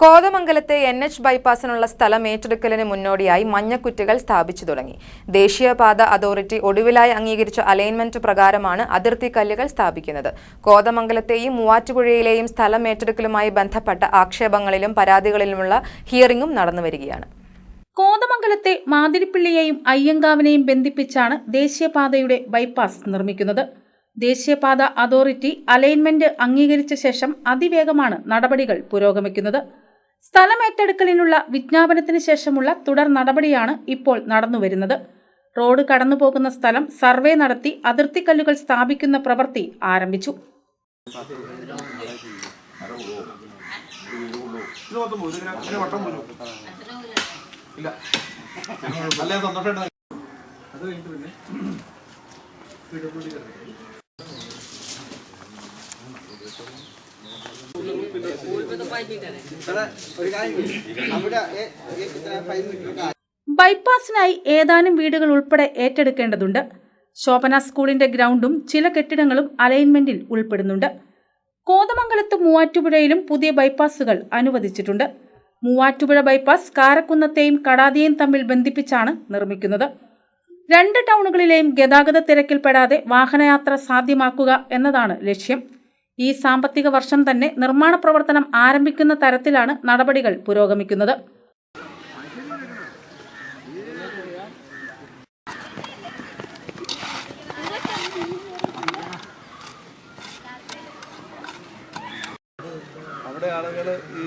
കോതമംഗലത്തെ N H ബൈപ്പാസിനുള്ള സ്ഥലം ഏറ്റെടുക്കലിന് മുന്നോടിയായി മഞ്ഞക്കുറ്റികൾ സ്ഥാപിച്ചു തുടങ്ങി. ദേശീയപാത അതോറിറ്റി ഒടുവിലായി അംഗീകരിച്ച അലൈൻമെന്റ് പ്രകാരമാണ് അതിർത്തി കല്ലുകൾ സ്ഥാപിക്കുന്നത്. കോതമംഗലത്തെയും മൂവാറ്റുപുഴയിലെയും സ്ഥലം ഏറ്റെടുക്കലുമായി ബന്ധപ്പെട്ട ആക്ഷേപങ്ങളിലും പരാതികളിലുമുള്ള ഹിയറിംഗും നടന്നുവരികയാണ് കോതമംഗലത്തെ മാതിരിപ്പിള്ളിയെയും അയ്യങ്കാവിനെയും ബന്ധിപ്പിച്ചാണ് ദേശീയപാതയുടെ ബൈപ്പാസ് നിർമ്മിക്കുന്നത്. ദേശീയപാത അതോറിറ്റി അലൈൻമെന്റ് അംഗീകരിച്ച ശേഷം അതിവേഗമാണ് നടപടികൾ പുരോഗമിക്കുന്നത്. സ്ഥലമേറ്റെടുക്കലിനുള്ള വിജ്ഞാപനത്തിന് ശേഷമുള്ള തുടർ നടപടിയാണ് ഇപ്പോൾ നടന്നുവരുന്നത് റോഡ് കടന്നുപോകുന്ന സ്ഥലം സർവേ നടത്തി അതിർത്തി കല്ലുകൾ സ്ഥാപിക്കുന്ന പ്രവൃത്തി ആരംഭിച്ചു. അത് കഴിഞ്ഞിട്ട് പിന്നെ ബൈപ്പാസിനായി ഏതാനും വീടുകൾ ഉൾപ്പെടെ ഏറ്റെടുക്കേണ്ടതുണ്ട്. ശോഭന സ്കൂളിന്റെ ഗ്രൗണ്ടും ചില കെട്ടിടങ്ങളും അലൈൻമെന്റിൽ ഉൾപ്പെടുന്നുണ്ട്. കോതമംഗലത്ത് മൂവാറ്റുപുഴയിലും പുതിയ ബൈപ്പാസുകൾ അനുവദിച്ചിട്ടുണ്ട്. മൂവാറ്റുപുഴ ബൈപ്പാസ് കാരക്കുന്നത്തെയും കടാതിയെയും തമ്മിൽ ബന്ധിപ്പിച്ചാണ് നിർമ്മിക്കുന്നത്. രണ്ട് ടൗണുകളിലെയും ഗതാഗത തിരക്കിൽപ്പെടാതെ വാഹനയാത്ര സാധ്യമാക്കുക എന്നതാണ് ലക്ഷ്യം. ഈ സാമ്പത്തിക വർഷം തന്നെ നിർമ്മാണ പ്രവർത്തനം ആരംഭിക്കുന്ന തരത്തിലാണ് നടപടികൾ പുരോഗമിക്കുന്നത്. അവിടെ ഈ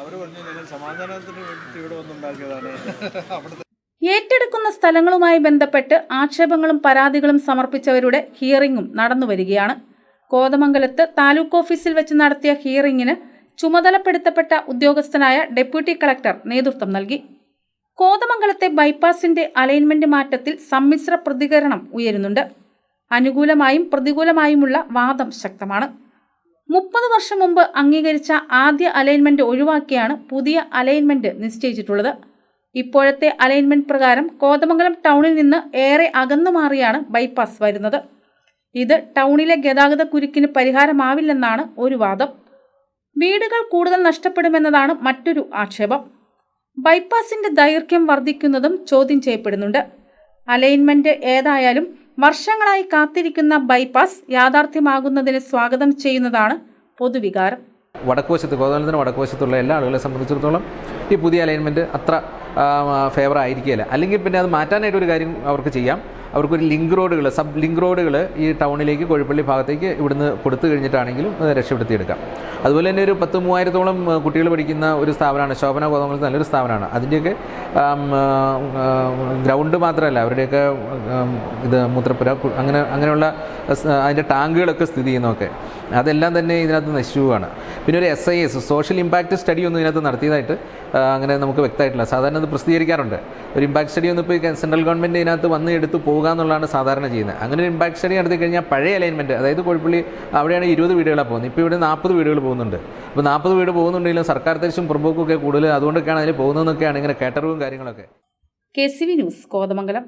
അവർ പറഞ്ഞു ഞങ്ങൾ സമാധാനത്തിന് വേണ്ടിയിട്ട് ഇവിടെ വന്നുണ്ടാക്കിയതാണ് അവിടുത്തെ ഏറ്റെടുക്കുന്ന സ്ഥലങ്ങളുമായി ബന്ധപ്പെട്ട് ആക്ഷേപങ്ങളും പരാതികളും സമർപ്പിച്ചവരുടെ ഹിയറിംഗും നടന്നുവരികയാണ്. കോതമംഗലത്ത് താലൂക്ക് ഓഫീസിൽ വെച്ച് നടത്തിയ ഹിയറിംഗിന് ചുമതലപ്പെടുത്തപ്പെട്ട ഉദ്യോഗസ്ഥനായ ഡെപ്യൂട്ടി കളക്ടർ നേതൃത്വം നൽകി. കോതമംഗലത്തെ ബൈപ്പാസിന്റെ അലൈൻമെന്റ് മാറ്റത്തിൽ സമ്മിശ്ര പ്രതികരണം ഉയരുന്നുണ്ട്. അനുകൂലമായും പ്രതികൂലമായുമുള്ള വാദം ശക്തമാണ്. മുപ്പത് വർഷം മുമ്പ് അംഗീകരിച്ച ആദ്യ അലൈൻമെന്റ് ഒഴിവാക്കിയാണ് പുതിയ അലൈൻമെന്റ് നിശ്ചയിച്ചിട്ടുള്ളത്. ഇപ്പോഴത്തെ അലൈൻമെന്റ് പ്രകാരം കോതമംഗലം ടൗണിൽ നിന്ന് ഏറെ അകന്നു മാറിയാണ് ബൈപ്പാസ് വരുന്നത്. ഇത് ടൗണിലെ ഗതാഗത കുരുക്കിന് പരിഹാരമാവില്ലെന്നാണ് ഒരു വാദം. വീടുകൾ കൂടുതൽ നഷ്ടപ്പെടുമെന്നതാണ് മറ്റൊരു ആക്ഷേപം. ബൈപ്പാസിന്റെ ദൈർഘ്യം വർദ്ധിക്കുന്നതും ചോദ്യം ചെയ്യപ്പെടുന്നുണ്ട്. അലൈൻമെന്റ് ഏതായാലും വർഷങ്ങളായി കാത്തിരിക്കുന്ന ബൈപ്പാസ് യാഥാർത്ഥ്യമാകുന്നതിന് സ്വാഗതം ചെയ്യുന്നതാണ് പൊതുവികാരം. വടക്കുവശത്ത് കോതമംഗലത്തിന് വടക്കുവശത്തുള്ള എല്ലാ ആളുകളെ സംബന്ധിച്ചിടത്തോളം ഈ പുതിയ അലൈൻമെന്റ് അത്ര ഫേവർ ആയിരിക്കില്ല അല്ലെങ്കിൽ പിന്നെ അത് മാറ്റാനായിട്ട് ഒരു കാര്യം അവർക്ക് ചെയ്യാം. അവർക്കൊരു ലിങ്ക് റോഡുകൾ സബ് ലിങ്ക് റോഡുകൾ ഈ ടൗണിലേക്ക് കോഴിപ്പള്ളി ഭാഗത്തേക്ക് ഇവിടുന്ന് കൊടുത്തു കഴിഞ്ഞിട്ടാണെങ്കിലും രക്ഷപ്പെടുത്തിയെടുക്കാം. അതുപോലെ തന്നെ ഒരു പത്ത് മൂവായിരത്തോളം കുട്ടികൾ പഠിക്കുന്ന ഒരു സ്ഥാപനമാണ് ശോഭന കോതമംഗലത്ത് നല്ലൊരു സ്ഥാപനമാണ്. അതിന്റെയൊക്കെ ഗ്രൗണ്ട് മാത്രമല്ല അവരുടെയൊക്കെ ഇത് മൂത്രപ്പുര അങ്ങനെ അങ്ങനെയുള്ള അതിന്റെ ടാങ്കുകളൊക്കെ സ്ഥിതി ചെയ്യുന്നതൊക്കെ. അതെല്ലാം തന്നെ ഇതിനകത്ത് നശിച്ചു പിന്നെ ഒരു S I S social impact study ഒന്നും ഇതിനകത്ത് നടത്തിയതായിട്ട് അങ്ങനെ നമുക്ക് വ്യക്തമായിട്ടില്ല. സാധാരണ അത് പ്രസിദ്ധീകരിക്കാറുണ്ട്. ഒരു ഇമ്പാക്ട് സ്റ്റഡി ഒന്നും ഇപ്പോൾ സെൻട്രൽ ഗവൺമെന്റ് ഇതിനകത്ത് വന്ന് എടുത്ത് പോകുക എന്നുള്ളതാണ് സാധാരണ ചെയ്യുന്നത്. അങ്ങനെ ഒരു ഇമ്പാക്ട് സ്റ്റഡി നടത്തി കഴിഞ്ഞാൽ പഴയ അലൈൻമെന്റ് അതായത് കോഴിപ്പള്ളി അവിടെയാണ് ഇരുപത് വീടുകളാണ് പോകുന്നത്. ഇപ്പോൾ ഇവിടെ നാൽപ്പത് വീടുകൾ പോകുന്നുണ്ട്. അപ്പോൾ നാൽപ്പത് വീട് പോകുന്നുണ്ടെങ്കിലും സർക്കാർ തരിച്ചും പുറമ്പോക്കും കൂടുതൽ അതുകൊണ്ടൊക്കെയാണ് അതിൽ പോകുന്നതെന്നൊക്കെയാണ് ഇങ്ങനെ കേട്ടറിവും കാര്യങ്ങളൊക്കെ. K C V news Kothamangalam.